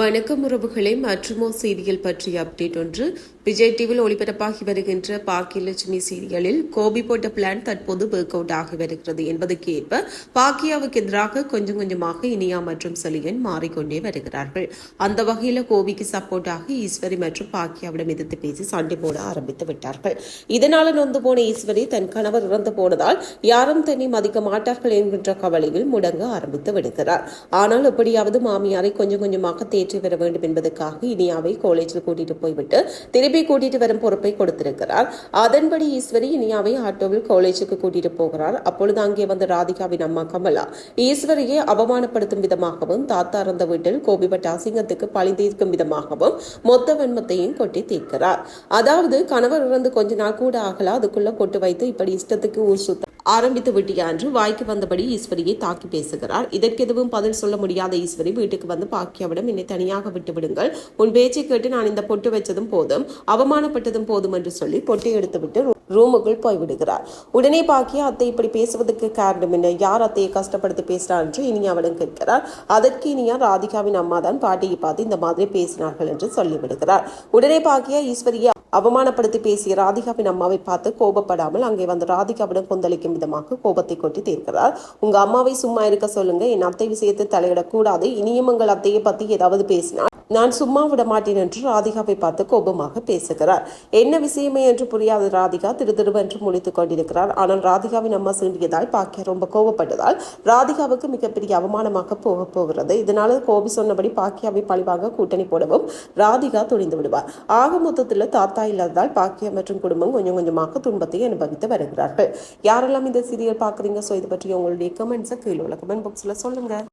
வணக்கம் உறவுகளே மற்றுமோ சீரியல் பற்றிய அப்டேட் ஒன்று. விஜய் டிவியில் ஒளிபரப்பாகி வருகின்ற பாக்கியலட்சுமி சீரியலில் கோபி போட்ட பிளான் தற்போது ஒர்க் அவுட் ஆகி வருகிறது என்பதற்கு ஏற்ப பாக்கியாவுக்கு எதிராக கொஞ்சம் கொஞ்சமாக இனியா மற்றும் செலியன் மாறிக்கொண்டே வருகிறார்கள். அந்த வகையில் கோபிக்கு சப்போர்ட்டாக ஈஸ்வரி மற்றும் பாக்கியாவிடம் எதிர்த்து பேசி சண்டை போட ஆரம்பித்து விட்டார்கள். இதனால நொந்து போன ஈஸ்வரி தன் கணவர் இறந்து போனதால் யாரும் தன்னை மதிக்க மாட்டார்கள் என்கின்ற கவலையில் முடங்க ஆரம்பித்து விடுகிறார். ஆனால் எப்படியாவது மாமியாரை கொஞ்சம் கொஞ்சமாக தேற்றி வர வேண்டும் என்பதற்காக இனியாவை காலேஜில் கூட்டிட்டு போய்விட்டு திருப்பி கூட்டிட்டு வரும் பொறுப்பை கொடுத்திருக்கிறார். அதன்படி ஈஸ்வரி இனியாவை ஆட்டோவில் காலேஜுக்கு கூட்டிட்டு போகிறார். அப்பொழுது அங்கே வந்த ராதிகாவின் அம்மா கமலா. ஈஸ்வரியை அவமானப்படுத்தும் விதமாகவும் தாத்தா இருந்த வீட்டில் கோபிப்பட்ட அசிங்கத்துக்கு பழி தீர்க்கும் விதமாகவும் மொத்த வன்மத்தையும் கொட்டி தீர்க்கிறார். அதாவது கணவர் இறந்து கொஞ்ச நாள் கூட ஆகல. அதுக்குள்ள கொட்டு வைத்து இப்படி இஷ்டத்துக்கு ஊர் சுத்த ஆரம்பித்து விட்டியா என்று வாய்க்கு வந்தபடி ஈஸ்வரியை தாக்கி பேசுகிறார். இதற்கு எதுவும் பதில் சொல்ல முடியாத ஈஸ்வரி வீட்டுக்கு வந்து பாக்கியாவிடம் என்னை தனியாக விட்டு விடுங்கள். உன் பேச்சை கேட்டு நான் இந்த பொட்டு வச்சதும் போதும். அவமானப்பட்டதும் போதும் என்று சொல்லி பொட்டை எடுத்துவிட்டு ரூமுக்குள் போய்விடுகிறார். உடனே பாக்கியா அத்தை இப்படி பேசுவதற்கு காரணம் என்ன? யார் அத்தையை கஷ்டப்படுத்தி பேசினார் என்று இனியாவிடம் கேட்கிறார் அதற்கு இனியா ராதிகாவின் அம்மா தான் பாட்டியை பார்த்து இந்த மாதிரி பேசினார்கள் என்று சொல்லிவிடுகிறார். உடனே பாக்கியா ஈஸ்வரியை அவமானப்படுத்தி பேசிய ராதிகாவின் அம்மாவை பார்த்து கோபப்படாமல் அங்கே வந்து ராதிகாவிடம் கொந்தளிக்கும் விதமாக கோபத்தை கொட்டி தீர்க்கிறார். உங்க அம்மாவை சும்மா இருக்க சொல்லுங்க. என் அத்தை விஷயத்தை தலையிடக்கூடாது. இனியும் உங்கள் அத்தையை பத்தி ஏதாவது பேசினால் நான் சும்மா விட மாட்டேன் என்று ராதிகாவை பார்த்து கோபமாக பேசுகிறார். என்ன விஷயமே என்று புரியாத ராதிகா திரு திருவென்று முழித்துக் கொண்டிருக்கிறார். ஆனால் ராதிகாவின் அம்மா சிந்தியதால் பாக்கியா ரொம்ப கோபப்பட்டதால் ராதிகாவுக்கு மிகப்பெரிய அவமானமாக போக போகிறது. இதனால கோபி சொன்னபடி பாக்கியாவை பழிவாங்க கூட்டணி போடவும் ராதிகா துணிந்து விடுவார். ஆக மொத்தத்தில் தாத்தா இல்லாததால் பாக்கியா மற்றும் குடும்பம் கொஞ்சம் கொஞ்சமாக துன்பத்தை அனுபவித்து வருகிறார்கள். யாரெல்லாம் இந்த சீரியல் பார்க்குறீங்க? ஸோ இது பற்றி உங்களுடைய கமெண்ட்ஸை கீழே உள்ள கமெண்ட் பாக்ஸில் சொல்லுங்கள்